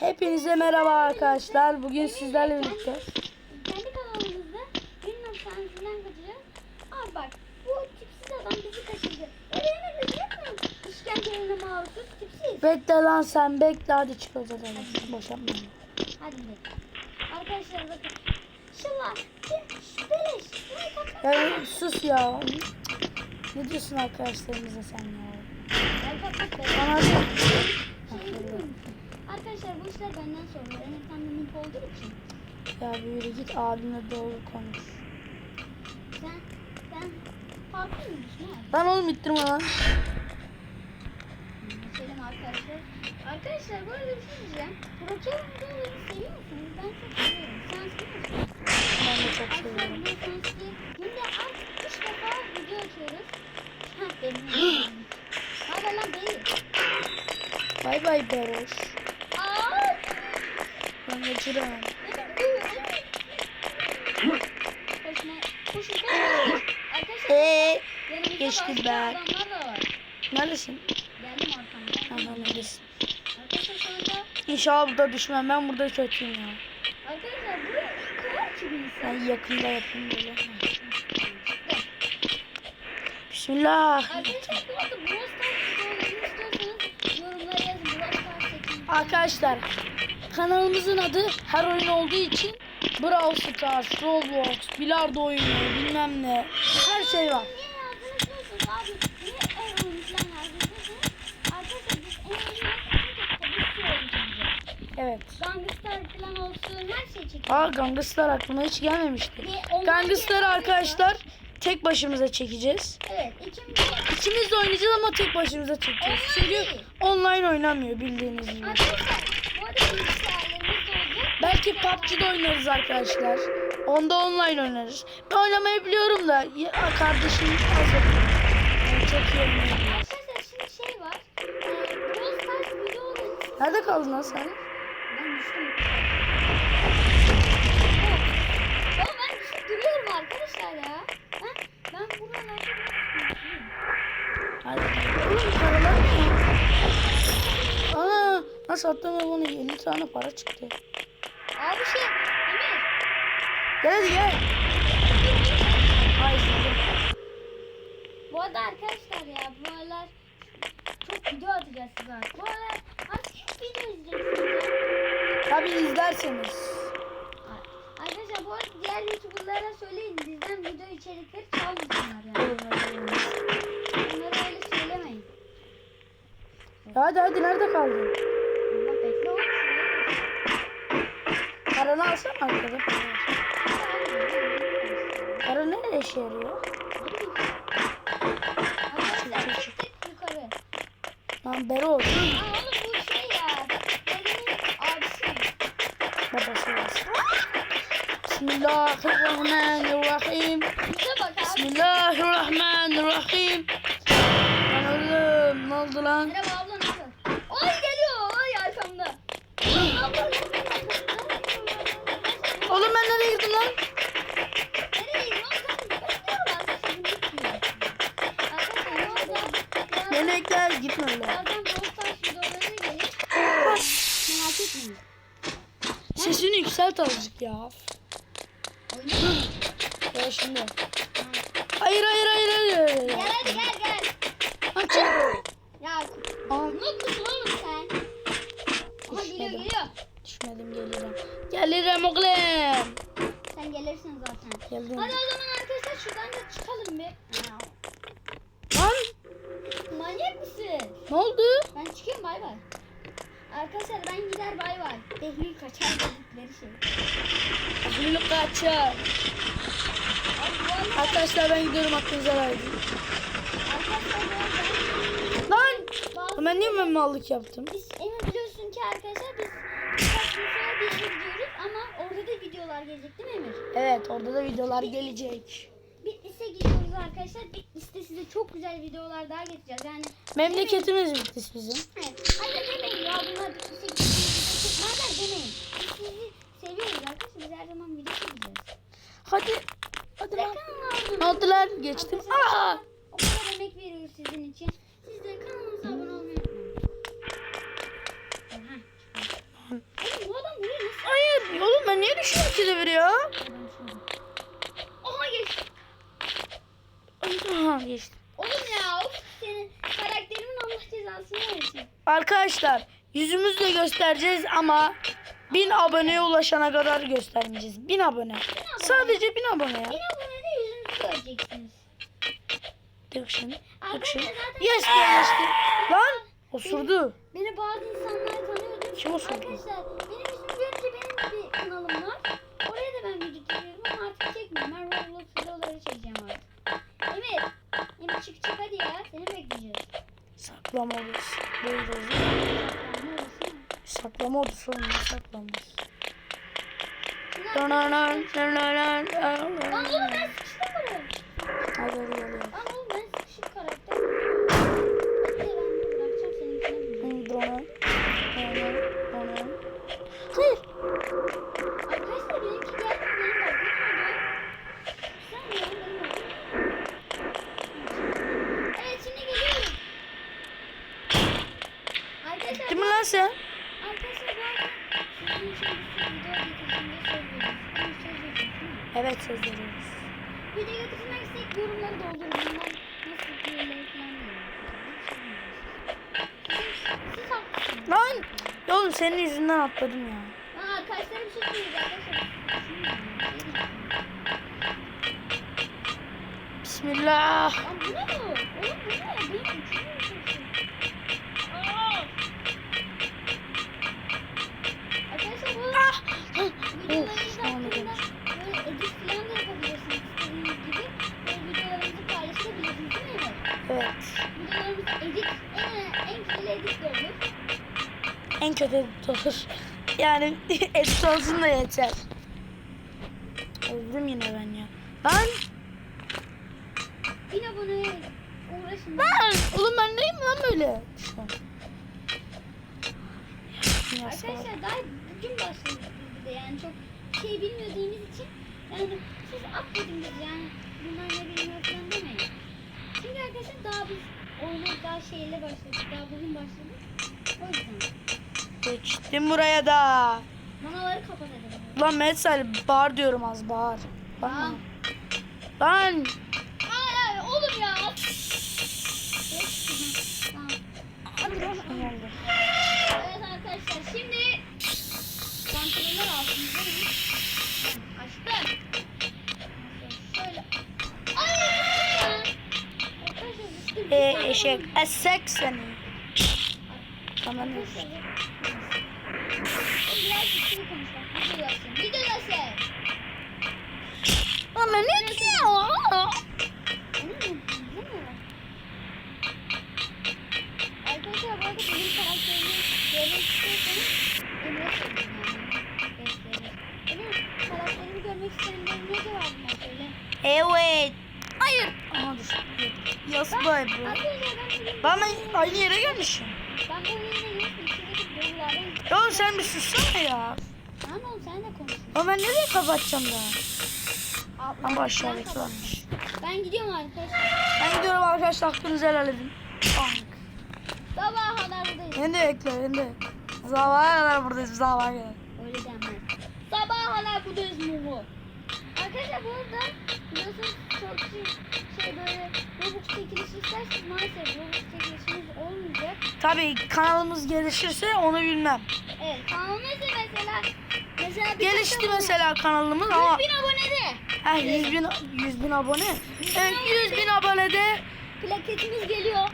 Hepinize merhaba arkadaşlar. Bugün sizlerle birlikte. Kendi kanalımızda bilmem sahnesinden kaçacağız. Abi bak bu tipsiz adam bizi kaçırdı. Öyle biz yapmıyor İşkencelerine maruz tipsiz. Bekle lan sen bekle hadi çık o zaman. Boşanma. Hadi gidelim. Arkadaşlar bakın. Şş, Beleş. Ya sus ya. Ne diyorsun arkadaşlarımıza sen ya? Bana hadi. Şey biliyor musun? Arkadaşlar bu işler benden sorulur. En efendim olduğu için. Ya büyüre git abimle doğru konuş. Sen, sen farklı mısın abi? Lan oğlum ittirme lan. Selam arkadaşlar. Arkadaşlar bu arada bir şey diyeceğim. Broker videoları seviyor musunuz? Ben çok seviyorum. Sen seviyor musun? Ben de çok seviyorum. biliyorsunuz ki günde az 3 defa video açıyoruz. Ha benim. Hadi lan benim. Bay bay Beroş. Ben Eee yanımızda geçti başka be. adamlar da var. neredesin? Aha neredesin? İnşallah burada düşmem. Ben burada kötüyüm ya. Arkadaşlar buraya kadar ki bir. Ben yakında yapayım böyle. Bismillah. Arkadaşlar yorumlara yazın. Arkadaşlar kanalımızın adı her oyun olduğu için Brawl Stars, Roblox, bilardo oyunu bilmem ne her şey var. Evet. Gangster falan olsun her şey çekeceğiz. Aa Gangster aklıma hiç gelmemişti. Genelde- arkadaşlar tek başımıza çekeceğiz. Evet ikimiz İkimiz de oynayacağız ama tek başımıza çekeceğiz. Çünkü online oynamıyor bildiğiniz gibi. Arkadaşlar bu arada bilgisayarlarımız da olacak. Belki PUBG'de oynarız arkadaşlar. Onda online oynarız. Ben oynamayı biliyorum da ya, kardeşim az. Yani çok iyi oynuyor. Arkadaşlar şimdi şey var. Ee, Nerede kaldın lan sen? Ben düştüm. Oğlum ben düşüp duruyorum arkadaşlar ya. Ben, ben buralarda düştüm. Hadi. Oğlum paralar ne? Ana nasıl attım ben bana 50 tane para çıktı. Abi şey Emir. Gel hadi gel. Ay sizin. Bu arada arkadaşlar ya bu aralar çok video atacağız size. Bu aralar artık video izleyeceksiniz. Tabi izlerseniz. Arkadaşlar bu arada diğer youtuberlara söyleyin bizden video içerikleri çalmasınlar yani. Bunları öyle söylemeyin. Hadi hadi nerede kaldın? Paranı alsana arkada. Para nereye işe yarıyor? Arkadaşlar tek tek yukarı. Lan Bero Aa oğlum bu şey ya. Benim abisi. babası var. Bismillahirrahmanirrahim. Bize bak abi. Bismillahirrahmanirrahim. Lan oğlum ne oldu lan? Lan. Gelir. Merak etmeyin. Sesini yükselt azıcık ya. Ya şimdi. Hayır hayır hayır hayır. Gel hadi gel gel. Lan çık. Ya Aa, mutlusun oğlum sen. Aha geliyor geliyor. düşmedim gelirim. Gelirim oğlum. Geldim. Hadi o zaman arkadaşlar şuradan da çıkalım bir. Lan Manyak mısın? ne oldu? Ben çıkıyorum bay bay. Arkadaşlar ben gider bay bay. Behlül kaçar dedikleri şey. Gülü kaçar. Arkadaşlar ben gidiyorum aklınıza verdim. Lan. Ben niye ben mallık yaptım? biz Emir biliyorsun ki arkadaşlar biz birkaç bir gidiyoruz videolar gelecek değil mi Emir? Evet orada da videolar gelecek. Bitlis'e gidiyoruz arkadaşlar. Bitlis'te size çok güzel videolar daha getireceğiz. Yani Memleketimiz Bitlis bizim. Evet. Hadi demeyin ya bunlar Bitlis'e gidiyoruz. Çıkmazlar demeyin. Biz sizi seviyoruz arkadaşlar. Biz her zaman video çekeceğiz. Hadi. Hadi lan. Oldu lan? Geçtim. Aa! O kadar emek veriyoruz sizin için. Siz de kanalımıza abone olmayı ikide bir ya? Aha geçti. Aha geçti. Oğlum ya of senin karakterimin Allah cezasını versin. Arkadaşlar yüzümüzle göstereceğiz ama 1000 aboneye ulaşana kadar göstermeyeceğiz. 1000 abone. Sadece 1000 abone ya. Bir abonede yüzünüzü göreceksiniz. Tık Arkadaşlar şimdi. zaten Yes geçti. Lan osurdu. beni bazı insanlar tanıyordur. Kim osurdu? Arkadaşlar ama artık çekmiyorum. Ben Roblox videoları çekeceğim artık. Emir. Emir çık çık hadi ya. Seni bekleyeceğiz. Saklama odası. Böyle oldu. Saklanma orası mı? Saklama odası. Lan oğlum ben sıkıştım buraya. Hadi hadi geliyor. Oğlum senin yüzünden atladım ya. Aa, arkadaşlar bir şey arkadaşlar. Bismillah. Lan bu ne bu? Oğlum bu ne? Benim En kötü olur. Yani edit olsun da yeter. Öldüm yine ben ya. Lan. Bin aboneye uğraşın. Lan. Oğlum ben neyim lan böyle? Şu an. Arkadaşlar daha bugün başladık biz de yani çok şey bilmediğimiz için yani siz affedin bizi yani bunlar ne bilmiyor falan demeyin. Çünkü arkadaşlar daha biz oyuna daha şeyle başladık daha bugün başladık. O yüzden. Geçtim buraya da. Manaları kapat. Lan Medsal bağır diyorum az bağır. Bak. Tamam. Lan. Ay ay oğlum ya. Evet arkadaşlar şimdi kontroller altında açtım. Şöyle. Ay! E, saniye eşek. Esek seni. Tamam. Arkadaşlar, Ama benim karakterimi görmek istiyorsanız. Evet. Hayır. Aha düştü. Yes boy bro. Ben aynı yere gelmişim. ben bu Ya oğlum sen bir sussana ya. Tamam oğlum sen de konuş. Ama ben nereye kapatacağım? Al, Ama aşağıdaki varmış. Ben gidiyorum arkadaşlar. Ben gidiyorum arkadaşlar hakkınızı helal edin. Ah. Kadar buradayız. Ben de ekle ben de. Sabaha kadar buradayız sabaha kadar. Öyle denmez. Sabaha kadar buradayız Mumu. Arkadaşlar bu arada biliyorsunuz çok şey, şey böyle Robux çekilişi isterseniz maalesef Robux olmayacak. Tabii kanalımız gelişirse onu bilmem. Evet kanalımız da mesela mesela bir Gelişti tane mesela kanalımız 100 ama bin abonede ha, 100 bin, 100 bin abone. Evet, 100 bin abonede plaketimiz geliyor.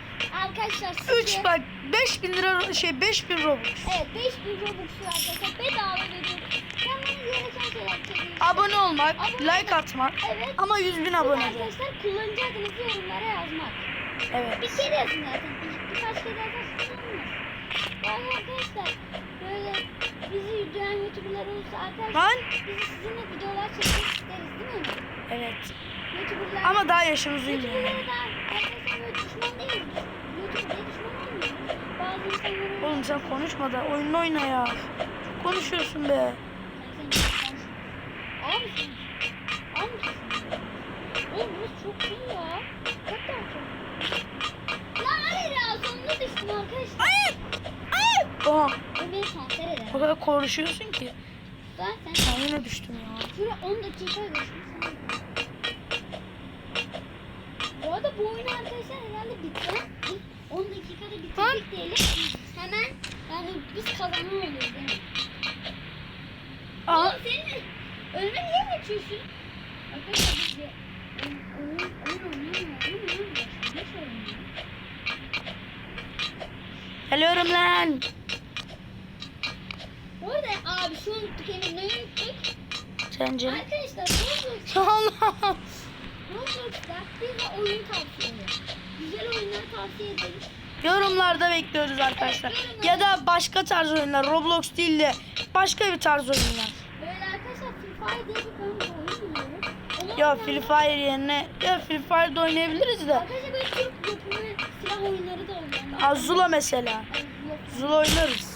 Arkadaşlar sizce 3 bak 5000 lira şey 5000 robux. Evet 5000 Robux'u arkadaşlar bedava veriyoruz. Gereken şeyler. Abone olmak, Abone like atmak Evet. ama 100 bin abonede. arkadaşlar kullanıcı adınızı yorumlara yazmak. Evet. Bir kere yazın zaten. Bir, birkaç kere yazarsanız. Yani arkadaşlar böyle bizi duyan youtuberlar olursa arkadaşlar Lan biz sizinle videolar çekmek isteriz değil mi? evet. Youtuberlar Ama daha yaşımız uymuyor. Youtuberlara da arkadaşlar böyle düşman değiliz. Youtuber'da düşman olmuyoruz. Bazı insanlara Oğlum sen konuşma da oyununu oyna ya. Konuşuyorsun be. Abi sen Abi mısın? Oğlum burası çok iyi ya. Daha çok. Lan hayır ya sonunda düştüm arkadaşlar. Hayır. Oha. O kadar konuşuyorsun ki. Sen Ben yine düştüm ya. şöyle 10 dakika geçmiş. Bu arada bu oyunu arkadaşlar herhalde bitti. İlk 10 dakikada bitirdik diyelim. Hemen yani biz kazanan oluyoruz değil mi? Aa, Oğlum senin önüme niye geçiyorsun? Arkadaşlar biz de oyun oyun oynayamıyor. Oyun oynayamıyor. Ne söylüyorsun? geliyorum lan. Abi şu unuttuk Emir ne unuttuk? Sence? Arkadaşlar Roblox, Allah. Roblox'ta bize oyun tavsiye ediyor. Güzel oyunlar tavsiye ederiz. Yorumlarda bekliyoruz arkadaşlar. Ya da başka tarz oyunlar. Roblox değil de başka bir tarz oyunlar. Böyle arkadaşlar Free Fire diye bir oyun. Onu Ya Free Fire yerine ya Free Fire'da oynayabiliriz de. Arkadaşlar böyle Türk yapımı silah oyunları da oluyor. Ha, Zula mesela. Zula oynarız.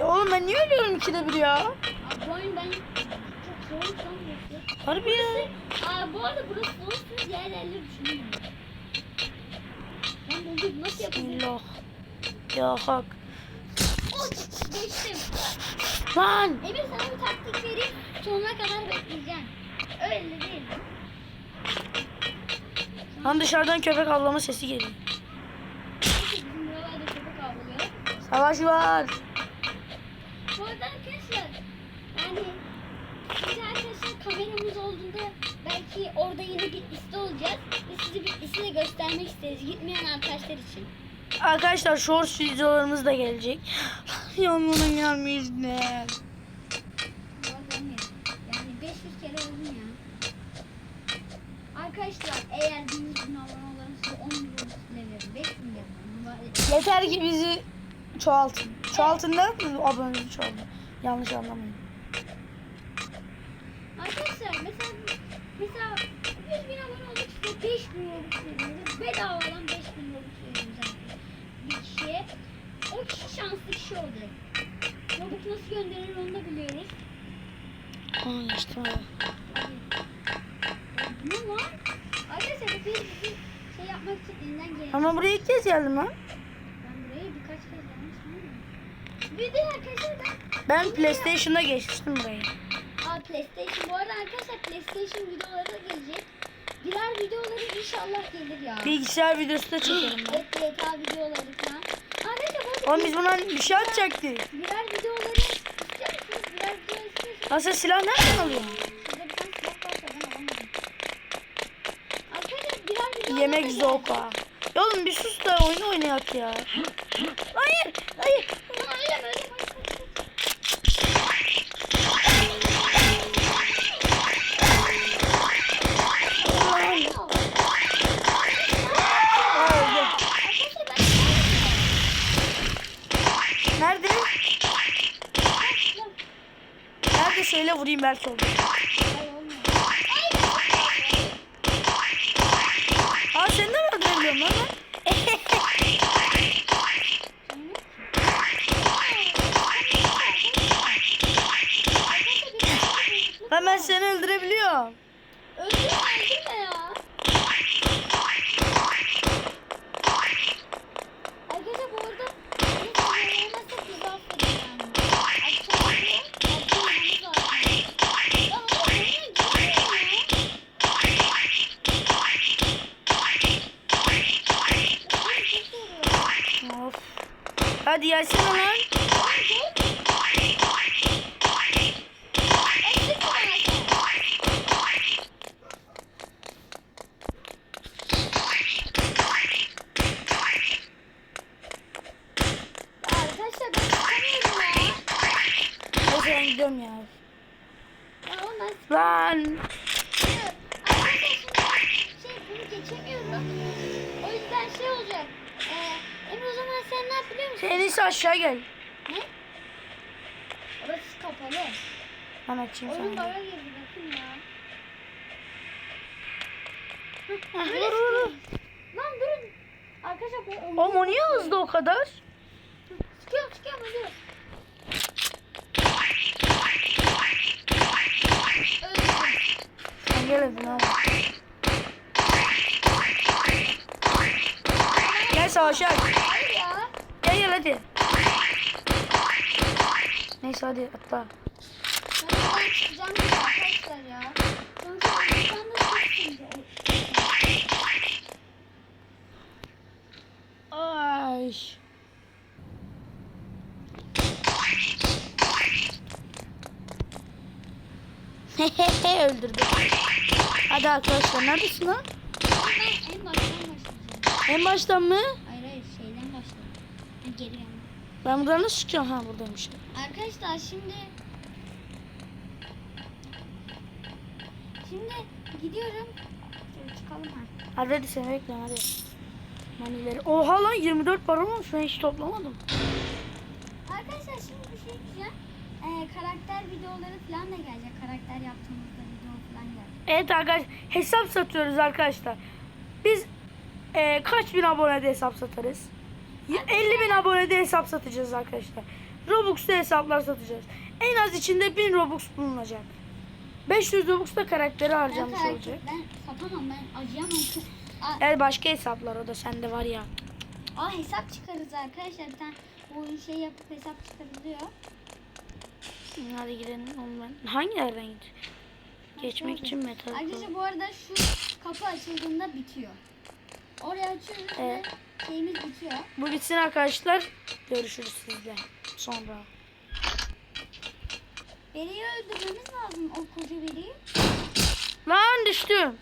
Ya oğlum ben niye ölüyorum ikide bir ya? Abi bu oyun ben çok zor sanmıyorum. Harbi ya. Aa bu arada burası sonuçta diğer yerleri düşünmüyorum. Ben buldum nasıl yapacağım? Ya hak. Oh geçtim. Lan. Emir sana bir taktik vereyim. Sonuna kadar bekleyeceksin. Öyle değil. Lan dışarıdan köpek avlama sesi geliyor. Savaş var. Bu arada arkadaşlar yani size arkadaşlar kameramız olduğunda belki orada yine bir liste olacağız. Ve size bir liste de göstermek isteriz. Gitmeyen arkadaşlar için. Arkadaşlar short videolarımız da gelecek. Yanına gelmeyiz ne? Yani 500 kere oldum ya. Arkadaşlar eğer 1000 bin abone size 10 milyon size veririm. 5 bin veririm. Yeter ki bizi çoğaltın. Çoğaltın da abonemizi çoğaltın. Yanlış anlamayın. Arkadaşlar mesela mesela 100 bin abone olduk size 5 bin veriyoruz. Bedavadan 5 bin arkadaşlar. Bir kişiye. O kişi şanslı kişi olacak. Robux nasıl gönderilir onu da biliyoruz. Aa işte Ne var? Arkadaşlar bizi şey yapmak için elinden gelen. Ama buraya ilk kez geldim lan. Ben burayı birkaç kez gelmiştim ama. Bir de arkadaşlar ben Ben PlayStation'da geçmiştim burayı. Aa PlayStation. Bu arada arkadaşlar PlayStation videoları da gelecek. Birer videoları inşallah gelir ya. Bilgisayar videosu da çekerim ben. Evet GTA videoları falan. Arkadaşlar bu Oğlum biz bundan bir şey atacaktık. birer videoları istiyor musunuz? Birer video. Nasıl silah nereden alıyorsun? Şurada bir tane silah varsa ben alamadım. Arkadaşlar birer video Yemek zoka. Ya oğlum bir sus da oyun oynayak ya. Hayır, hayır. Nerede söyle vurayım belki olur. Lan. şey. O yüzden şey olacak. Ee, Emre o zaman sen ne yap biliyor musun? Sen en iyisi aşağı gel. Ne? Orası kapalı. Ben açayım Oyun sana. bana girdi bakın ya. Böyle vur, vur, vur. Lan durun. Arkadaşlar bu oyun. Oğlum o niye hızlı o kadar? Çıkıyorum çıkıyorum hadi. Öldüm. Sen gel hadi lan. Gel savaşa. Hayır ya. Gel gel hadi. Neyse hadi atla. Ay. Öldürdüm. Hadi arkadaşlar neredesin lan? Ben en baştan başlayacağım. En baştan mı? Hayır hayır şeyden başlayalım. Ha, Geri yana. Ben buradan nasıl çıkacağım? Ha buradaymış. Arkadaşlar şimdi Şimdi gidiyorum. Şöyle çıkalım ha. Hadi hadi seni bekliyorum hadi. Manileri. Oha lan 24 para olmuş ben hiç toplamadım. Arkadaşlar şimdi bir şey diyeceğim. Ee, karakter videoları falan da gelecek. Karakter yaptığımızda video falan gelecek. Evet arkadaşlar hesap satıyoruz arkadaşlar. Biz e, kaç bin abonede hesap satarız? Y- 50 bin abonede hesap satacağız arkadaşlar. Robux'ta hesaplar satacağız. En az içinde 1000 Robux bulunacak. 500 Robux'ta karakteri Ben, harcamış karakter, olacak. ben satamam ben acıyamam. Evet başka hesaplar o da sende var ya. aa, hesap çıkarırız arkadaşlar. Bir tane oyun şey yapıp hesap çıkarılıyor. Hadi gidelim oğlum ben. Hangi yerden gidiyor? Geçmek Nasıl için metal. Arkadaşlar bu arada şu kapı açıldığında bitiyor. Oraya açıyoruz Evet. ve şeyimiz bitiyor. Bu bitsin arkadaşlar. Görüşürüz sizle sonra. Beri'yi öldürmemiz lazım o koca beriyi. Lan düştüm.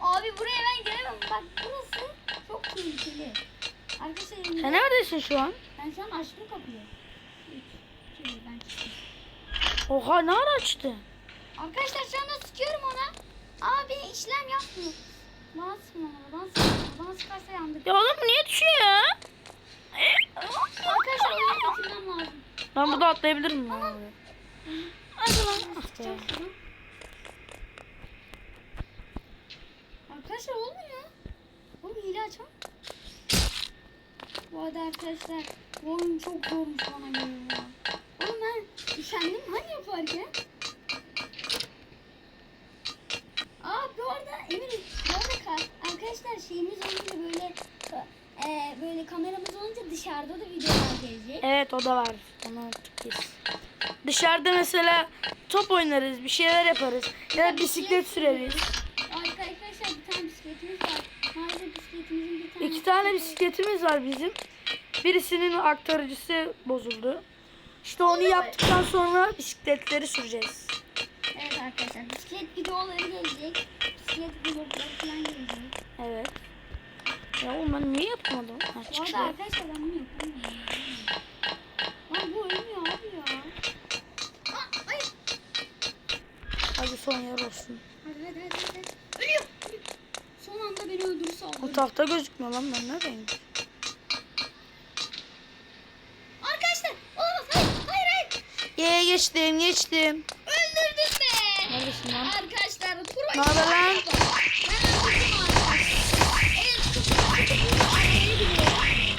Abi buraya ben gelemem. Bak burası çok tehlikeli. Arkadaşlar elimde- Sen neredesin şu an? ben şu an açtım kapıyı. Ben çıktım. Oha ne ara açtı? Arkadaşlar şu anda sıkıyorum ona. Abi işlem yapmıyor. Bana sıkma bana. Bana sıkarsa yandık. Ya oğlum niye düşüyor ya? Arkadaşlar oyunu bitirmem lazım. Ben burada atlayabilir miyim? oraya? Hadi lan. Ah. Sıkacağım şunu. Arkadaşlar olmuyor. Oğlum hile açam. Bu arada arkadaşlar bu oyun çok zormuş bana göre ya. Oğlum ben üşendim hani yaparken. Aa bu arada Emir bu arada ka- arkadaşlar şeyimiz olunca böyle e, böyle kameramız olunca dışarıda da videolar gelecek. Evet o da var. Onu unuttuk biz. Dışarıda mesela top oynarız, bir şeyler yaparız. Ya da bisiklet süreriz. Arkadaşlar bir tane bisikletimiz var. Maalesef bisikletimizin bir tane İki tane bisikletimiz var bizim. Birisinin aktarıcısı bozuldu. İşte onu yaptıktan sonra bisikletleri süreceğiz. Evet arkadaşlar bisiklet videoları gelecek. Evet. Ya oğlum ben niye yapamadım? Ha, Bu çıkışta. arada arkadaşlar ben bunu yapamıyorum. Lan bu ölmüyor abi ya. Hadi son yer olsun. Hadi hadi hadi. hadi. Ölüyor. Son anda beni öldürürse O alırım. tahta gözükmüyor lan ben neredeyim? Arkadaşlar olamaz. Hayır hayır hayır. Ye geçtim geçtim. Öldürdüm be. Neredesin lan? Arkadaşlar pro Ne haber lan?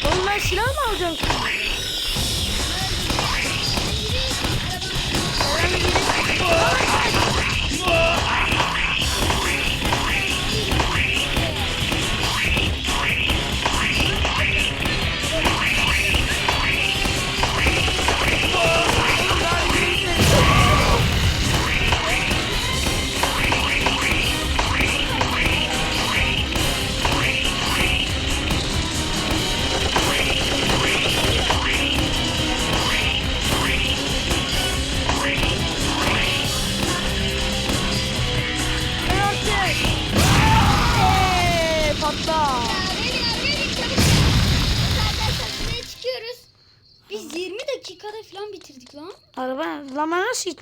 Oğlum ben silah mı alacağım?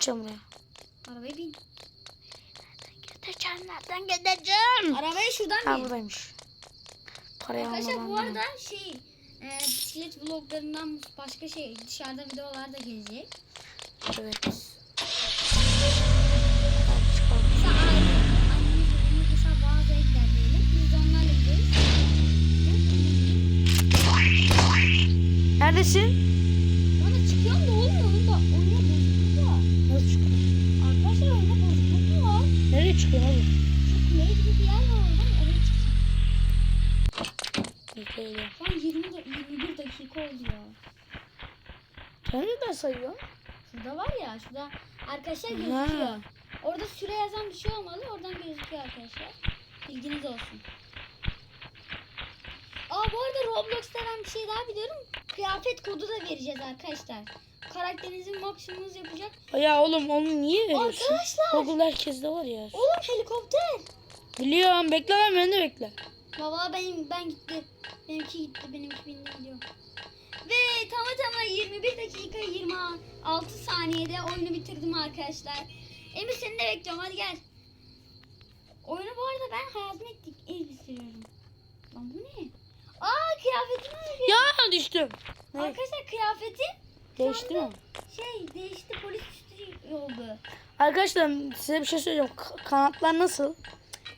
Gideceğim buraya? Arabaya bin. Gideceğim nereden gideceğim? Arabaya şuradan Ha bin. buradaymış. Parayı Arkadaşlar bu değil mi? arada şey e, bisiklet vloglarından başka şey dışarıda videolar da gelecek. Evet. Mesela Nereye çıkıyor oğlum? Şu kule gibi bir yer var oradan oraya. Şu an 20 da 21 dakika oldu ya. Sen neden sayıyorsun? Şurada var ya şurada Arkadaşlar Ha. gözüküyor. Orada süre yazan bir şey olmalı. Oradan gözüküyor arkadaşlar. Bilginiz olsun. Aa bu arada Roblox'ta ben bir şey daha biliyorum. Kıyafet kodu da vereceğiz arkadaşlar. Karakterinizin maksimumuz yapacak. Ya oğlum onu niye veriyorsun? Arkadaşlar. Google herkeste var ya. Oğlum helikopter. Biliyorum bekle lan beni de bekle. Baba benim ben gitti. Benimki gitti. Benimki bindi gidiyor. Ve tamı tamına 21 dakika 26 saniyede oyunu bitirdim arkadaşlar. Emir seni de bekliyorum hadi gel. Oyunu bu arada ben hayatımda ilk elbiseliyorum. Lan bu ne? Aa kıyafetim öyle. Ya düştüm. Ne? Arkadaşlar kıyafetim Değişti mi? şey değişti polis üstü oldu. Arkadaşlar size bir şey söyleyeceğim. Ka- kanatlar nasıl?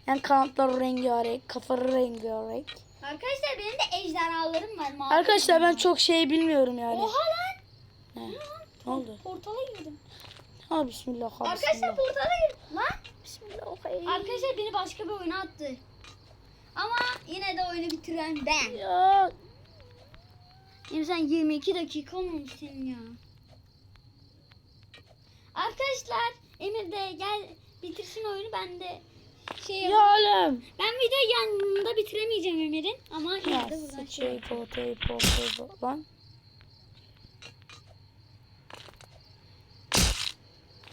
Yani kanatlar rengarenk, kafaları rengarenk. Arkadaşlar benim de ejderhalarım var. mavi Arkadaşlar ben çok şey bilmiyorum yani. Oha lan. Ne? Ne oldu? Portala girdim. Ha bismillah. Ha, Arkadaşlar bismillah. portala girdim. Lan. Bismillah. okay. Arkadaşlar beni başka bir oyuna attı. Ama yine de oyunu bitiren ben. Ya Emre sen 22 dakika olmamış senin ya. Arkadaşlar Emir de gel bitirsin oyunu ben de şey ya yapayım. oğlum. Ben videoyu yanında bitiremeyeceğim Emir'in ama Ya yine de buradan şey şey po tey po po po lan.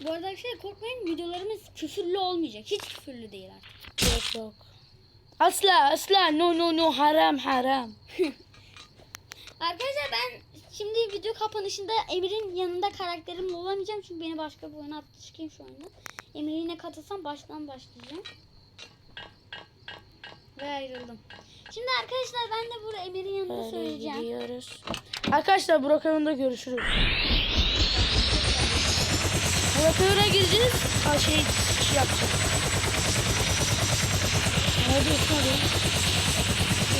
Bu arada bir şey korkmayın videolarımız küfürlü olmayacak. Hiç küfürlü değil artık. Yok yok. Asla asla no no no haram haram. Arkadaşlar ben şimdi video kapanışında Emir'in yanında karakterim olamayacağım çünkü beni başka bir oyuna attı çıkayım şu anda. Emir'e yine katılsam baştan başlayacağım. Ve ayrıldım. Şimdi arkadaşlar ben de burada Emir'in yanında Böyle söyleyeceğim. gidiyoruz. Arkadaşlar Burak Oyun'da görüşürüz. Burak Oyun'a gireceğiz. Ha şey şey yapacağız. Ne diyorsun hadi?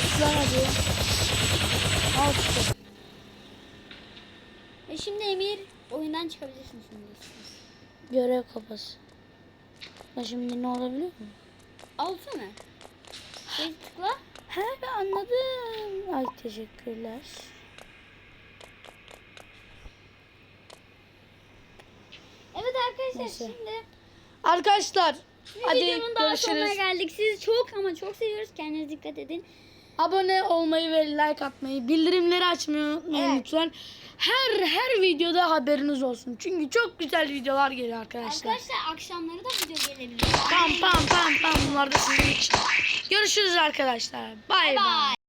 Üstlen hadi. Al işte. Ve şimdi Emir oyundan çıkabilirsin şimdi. Görev kafası. Ben şimdi ne olabiliyor mu? Alsana. Şey tıkla. He ben anladım. Ay teşekkürler. Evet arkadaşlar Neyse. şimdi Arkadaşlar hadi videonun daha sonuna görüşürüz. geldik. Sizi çok ama çok seviyoruz. Kendinize dikkat edin. Abone olmayı ve like atmayı, bildirimleri açmayı unutmayın Evet. lütfen. Her her videoda haberiniz olsun. Çünkü çok güzel videolar geliyor arkadaşlar. Arkadaşlar akşamları da video gelebilir. Pam pam pam pam bunlar da sizin için. Görüşürüz arkadaşlar. Bay bay.